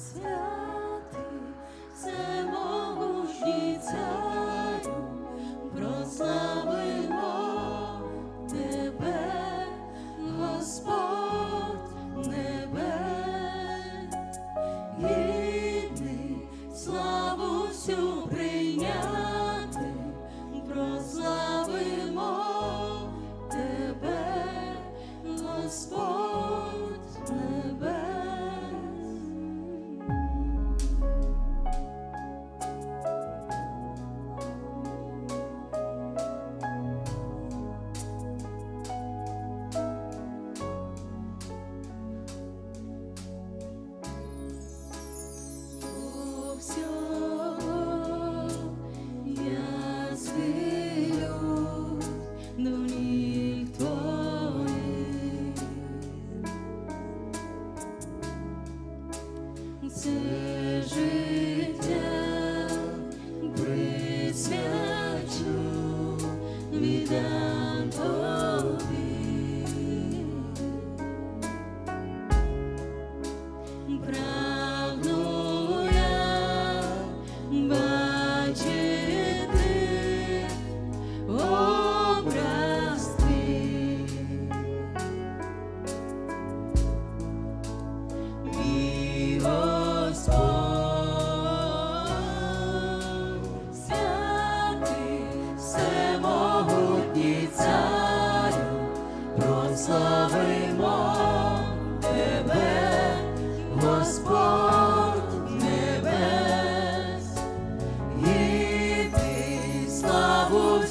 Yeah. done.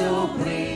Всю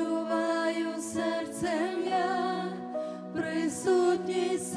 Відчуваю серцем я присутність